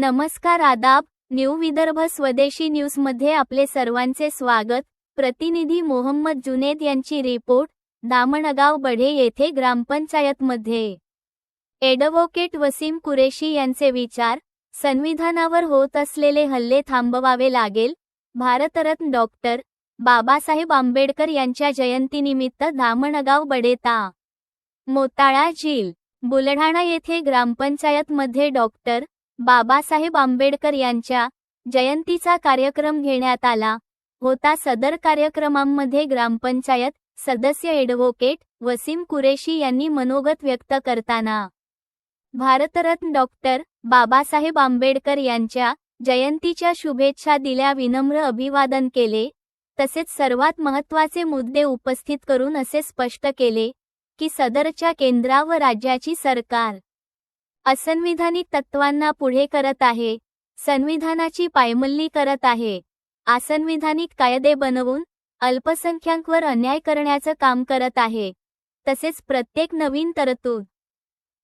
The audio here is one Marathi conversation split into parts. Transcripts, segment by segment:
नमस्कार आदाब न्यू विदर्भ स्वदेशी न्यूजमध्ये आपले सर्वांचे स्वागत. प्रतिनिधी मोहम्मद जुनेद यांची रिपोर्ट दामणगाव बढे येथे ग्रामपंचायतमध्ये. एडव्होकेट वसीम कुरेशी यांचे विचार संविधानावर होत असलेले हल्ले थांबवावे लागेल. भारतरत्न डॉक्टर बाबासाहेब आंबेडकर यांच्या जयंतीनिमित्त दामणगाव बडेता मोताळा झील बुलढाणा येथे ग्रामपंचायतमध्ये डॉक्टर बाबासाहेब आंबेडकर यांच्या जयंतीचा कार्यक्रम घेण्यात आला होता. सदर कार्यक्रमांमध्ये ग्रामपंचायत सदस्य एडव्होकेट वसीम कुरेशी यांनी मनोगत व्यक्त करताना भारतरत्न डॉक्टर बाबासाहेब आंबेडकर यांच्या जयंतीच्या शुभेच्छा दिल्या. विनम्र अभिवादन केले. तसेच सर्वात महत्त्वाचे मुद्दे उपस्थित करून असे स्पष्ट केले की सदरच्या केंद्रा व राज्याची सरकार असंविधानिक तत्वांना पुढे करत आहे संविधानाची पायमल्ली करत आहे. असंविधानिक कायदे बनवून अल्पसंख्याकवर अन्याय करण्याचं काम करत आहे. तसेच प्रत्येक नवीन तरतूद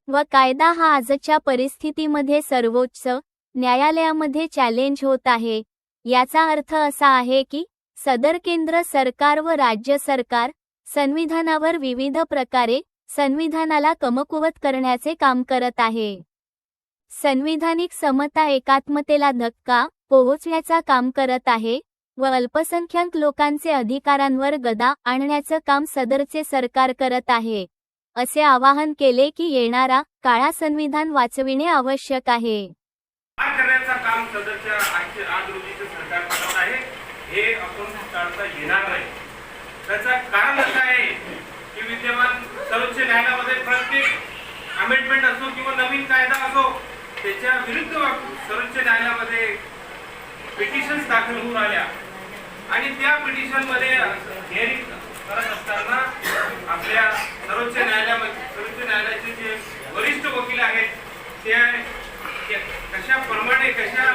व कायदा हा आजच्या परिस्थितीमध्ये सर्वोच्च न्यायालयामध्ये चॅलेंज होत आहे. याचा अर्थ असा आहे की सदर केंद्र सरकार व राज्य सरकार संविधानावर विविध प्रकारे संविधानाला कमकुवत करण्याचे काम करत आहे. संविधानिक समता एकात्मतेला धक्का पोहोचण्याचा काम करत आहे व अल्पसंख्याक लोकांचे अधिकारांवर गदा आणण्याचं काम सदरचे सरकार करत आहे. असे आवाहन केले की येणारा काळा संविधान वाचविणे आवश्यक आहे. काम सदरच्या आज सरकार करत आहे हे आपण टाळता येणार नाही. त्याचं कारण असं आहे की विद्यमान सर्वोच्च न्यायालयामध्ये प्रत्येक अमेंडमेंट असो किंवा नवीन कायदा असो त्याच्या विरुद्ध सर्वोच्च न्यायालयामध्ये पिटिशन्स दाखल होऊन आल्या. आणि त्या पिटिशनमध्ये हिअरिंग करत असताना आपल्या सर्वोच्च न्यायालयामध्ये सर्वोच्च न्यायालयाचे जे वरिष्ठ वकील आहेत ते कशाप्रमाणे कशा प्रमाणे कशा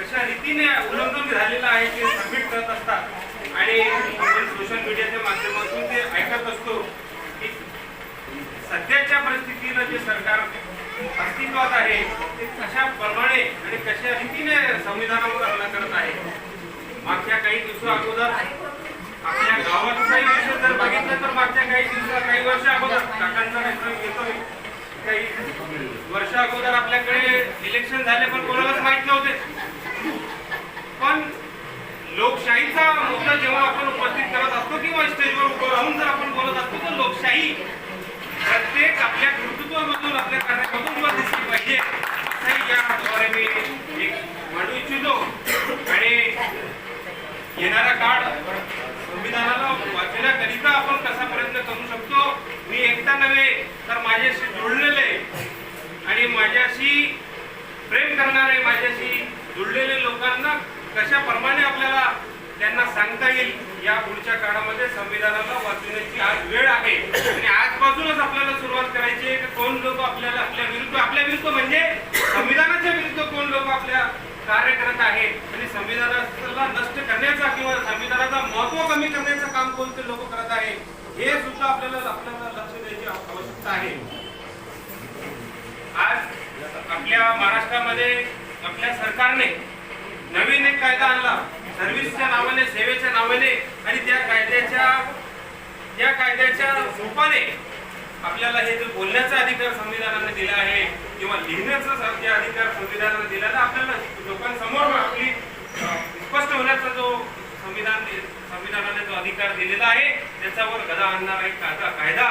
कशा रीतीने उल्लंघन झालेलं आहे ते सबमिट करत असतात. आणि आपण सोशल मीडियाच्या माध्यमातून ते ऐकत असतो. सध्याच्या परिस्थितीनं जे सरकार अस्तित्वात आहे ते कशा प्रमाणे आणि कशा रीतीने संविधानावर हल्ला करत आहे मागच्या काही दिवसा अगोदर आपल्या गावातचाही विषय जर बघितलं तर मागच्या काही दिवसा काही वर्ष अगोदर काकांचा रेफरन्स घेतोय. काही वर्ष अगोदर आपल्याकडे इलेक्शन झाले पण कोणालाच माहीत नव्हते. पण लोकशाहीचा मुद्दा जेव्हा आपण उपस्थित करत असतो किंवा स्टेजवर उभं राहून जर आपण बोलत असतो तर लोकशाही प्रत्येक आपल्या कर्तृत्वामधून आपल्या कार्यामधून किंवा दिसली पाहिजे. असंही याद्वारे मी एक मांडू इच्छितो. आणि येणारा काळ संविधानाला वाचण्याकरिता आपण कसा प्रयत्न करू शकतो मी एकटा नव्हे तर माझ्याशी जुळलेले आणि माझ्याशी प्रेम करणारे माझ्याशी जुळलेले लोकांना कशाप्रमाणे आपल्याला त्यांना सांगता येईल या पुढच्या काळामध्ये संविधानाला वाचवण्याची आज वेळ आहे. आणि आजपासूनच आपल्याला सुरुवात करायची आहे की कोण लोक आपल्याला आपल्या विरुद्ध आपल्या विरुद्ध म्हणजे संविधानाच्या विरुद्ध कोण लोक आपल्या कार्य करत आहेत? आणि संविधानाला नष्ट करण्याचा किंवा संविधानाचा महत्त्व कमी करण्याचं काम कोणते लोक करत आहे हे सुद्धा आपल्याला आपल्याला लक्ष द्यायची आवश्यकता आहे. आज आपल्या महाराष्ट्रामध्ये आपल्या सरकारने नवीन एक कायदा आणला. सर्व्हिसच्या नावाने सेवेच्या नावाने आणि त्या कायद्याच्या त्या कायद्याच्या रूपाने आपल्याला हे जो बोलण्याचा अधिकार संविधानाने दिला आहे किंवा लिहिण्याचा अधिकार संविधानाने दिला तर आपल्याला लोकांसमोर आपली स्पष्ट होण्याचा जो संविधान संविधानाने जो अधिकार दिलेला आहे त्याच्यावर गदा आणणारा एक कायदा कायदा.